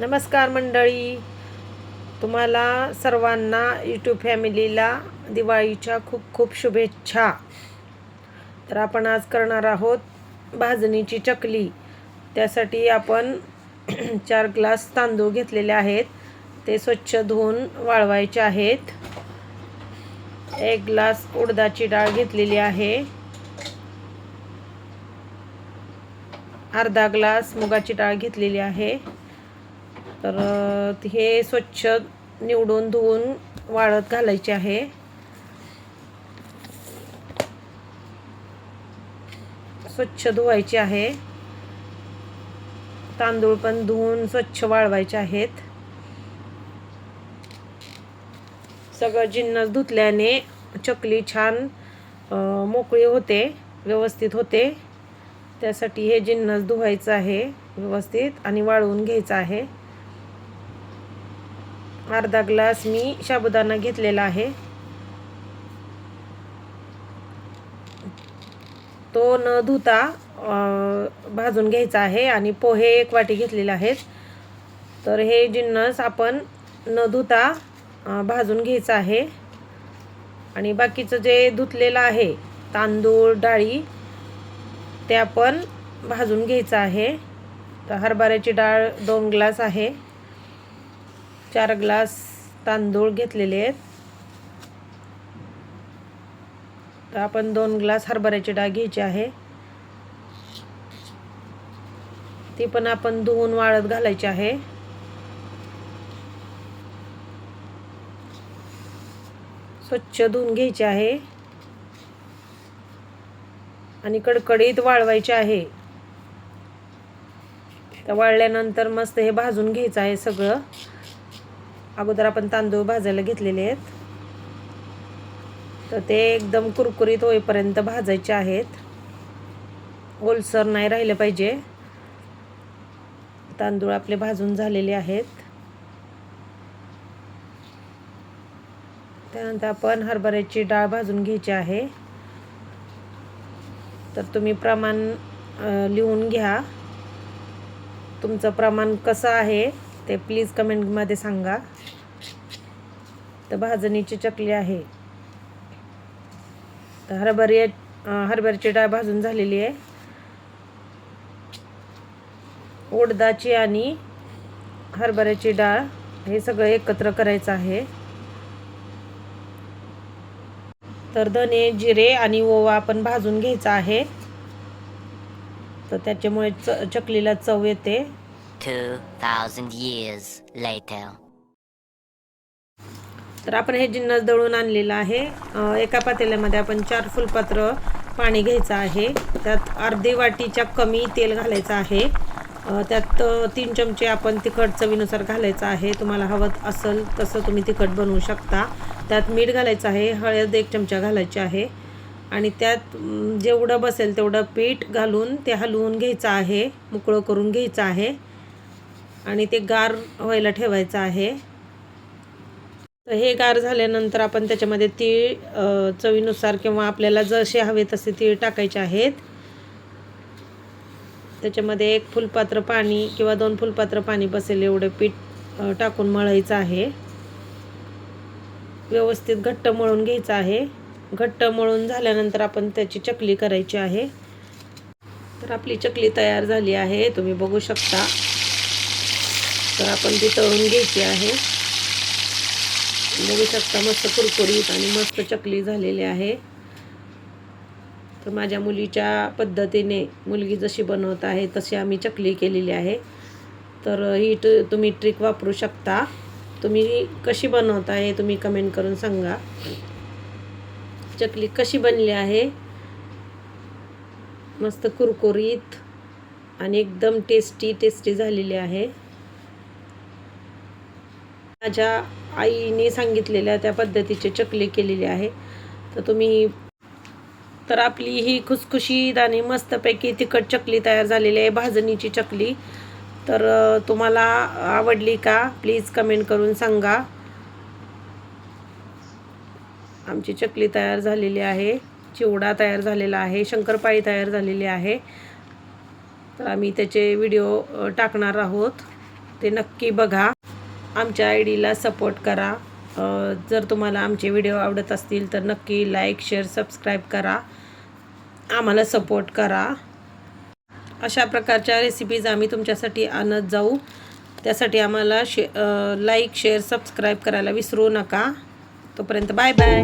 नमस्कार मंडळी. तुम्हाला सर्वांना यूट्यूब फॅमिलीला दिवाळीच्या खूप खूप शुभेच्छा. तर आपण आज करणार आहोत भाजणीची चकली. त्यासाठी आपण चार ग्लास तांदूळ घेतलेले आहेत. ते स्वच्छ धुवून वाळवायचे आहेत. एक ग्लास उडदाची डाळ घेतलेली आहे. अर्धा ग्लास मुगाची डाळ घेतलेली आहे. तर हे स्वच्छ निवडून धुवून वाळत घालायचे आहे. स्वच्छ धुवायचे आहे. तांदूळ पण धुवून स्वच्छ वाळवायचे आहेत. सगळं जिन्नस धुतल्याने चकली छान मोकळी होते व्यवस्थित होते. त्यासाठी हे जिन्नस धुवायचं आहे व्यवस्थित आणि वाळवून घ्यायचं आहे. अर्धा ग्लास मी साबुदाणा घेतलेला आहे. तो न धुता भाजून घ्यायचा आहे आणि पोहे एक वाटी घेतलेले आहेत. तर हे जिन्नस आपण न धुता भाजून घ्यायचं आहे. आणि बाकीचं जे धुतलेलं आहे तांदूळ डाळी ते आपण भाजून घ्यायचं आहे. तर हरभऱ्याची डाळ दोन ग्लास आहे. चार ग्लास तांदूळ घेतलेले आहेत. तर आपण दोन ग्लास हरभऱ्याची डाळ घ्यायची आहे. ती पण आपण धुवून वाळत घालायची आहे. स्वच्छ धुवून घ्यायची आहे. आणि कडकडीत वाळवायचे आहे. तर वाळल्यानंतर मस्त हे भाजून घ्यायचं आहे सगळं. अगोदर आपण तांदूळ भाजायला घेतलेले आहेत. तर ते एकदम कुरकुरीत होईपर्यंत भाजायचे आहेत. ओलसर नाही राहिले पाहिजे. तांदूळ आपले भाजून झालेले आहेत. त्यानंतर आपण हरभऱ्याची डाळ भाजून घ्यायची आहे. तर तुम्ही प्रमाण लिहून घ्या. तुमचं प्रमाण कसं आहे ते प्लीज कमेंटमध्ये सांगा. तर भाजणीची चकली आहे. तर हरभरी हरभऱ्याची डाळ भाजून झालेली आहे. उडदाची आणि हरभऱ्याची डाळ हे सगळं एकत्र करायचं आहे. तर धने जिरे आणि ओवा आपण भाजून घ्यायचा आहे. तर त्याच्यामुळे च चकलीला चव येते. 2,000 years later. तर आपण हे जिन्नस दळून आणलेलं आहे. एका पातेल्यामध्ये आपण चार फुलपात्र पाणी घ्यायचं आहे. त्यात अर्धी वाटीच्या कमी तेल घालायचं आहे. त्यात तीन चमचे आपण तिखट चवीनुसार घालायचं आहे. तुम्हाला हवं असेल तसं तुम्ही तिखट बनवू शकता. त्यात मीठ घालायचं आहे हळद एक चमचा घालायची आहे आणि त्यात जेवढं बसेल तेवढं पीठ घालून ते हलवून घ्यायचं आहे मोकळं करून घ्यायचं आहे आणि ते गार व्हायला ठेवायचं आहे. तर हे गार झाल्यानंतर आपण त्याच्यामध्ये तीळ चवीनुसार किंवा आपल्याला जसे हवे तसे तीळ टाकायचे आहेत. त्याच्यामध्ये एक फुलपात्र पाणी किंवा दोन फुलपात्र पाणी बसेल एवढे पीठ टाकून मळायचं आहे. व्यवस्थित घट्ट मळून घ्यायचं आहे. घट्ट मळून झाल्यानंतर आपण त्याची चकली करायची आहे. तर आपली चकली तयार झाली आहे. तुम्ही बघू शकता. तर आपण ती तळून घ्यायची आहे. बघू शकता मस्त कुरकुरीत आणि मस्त चकली झालेली आहे. तर माझ्या मुलीच्या पद्धतीने मुलगी जशी बनवत आहे तशी आम्ही चकली केलेली आहे. तर ही तुम्ही ट्रिक वापरू शकता. तुम्ही कशी बनवता हे तुम्ही कमेंट करून सांगा. चकली कशी बनली आहे? मस्त कुरकुरीत आणि एकदम टेस्टी टेस्टी झालेली आहे. माझ्या आईने सांगितलेल्या त्या पद्धतीचे चकली केलेली आहे. तर तुम्ही तर आपली ही खुसखुशीत आणि मस्तपैकी तिखट चकली तयार झालेली आहे भाजणीची चकली. तर तुम्हाला आवडली का? प्लीज कमेंट करून सांगा. आमची चकली तयार झालेली आहे चिवडा तयार झालेला आहे शंकरपाळी तयार झालेली आहे. तर आम्ही त्याचे व्हिडिओ टाकणार आहोत. ते नक्की बघा. आमच्या आय डीला सपोर्ट करा. जर तुम्हाला आमचे व्हिडिओ आवडत असतील तर नक्की लाईक शेअर सबस्क्राईब करा. आम्हाला सपोर्ट करा. अशा प्रकारच्या रेसिपीज आम्ही तुमच्यासाठी आणत जाऊ. त्यासाठी आम्हाला शे लाईक शेअर सबस्क्राईब करायला विसरू नका. तोपर्यंत बाय बाय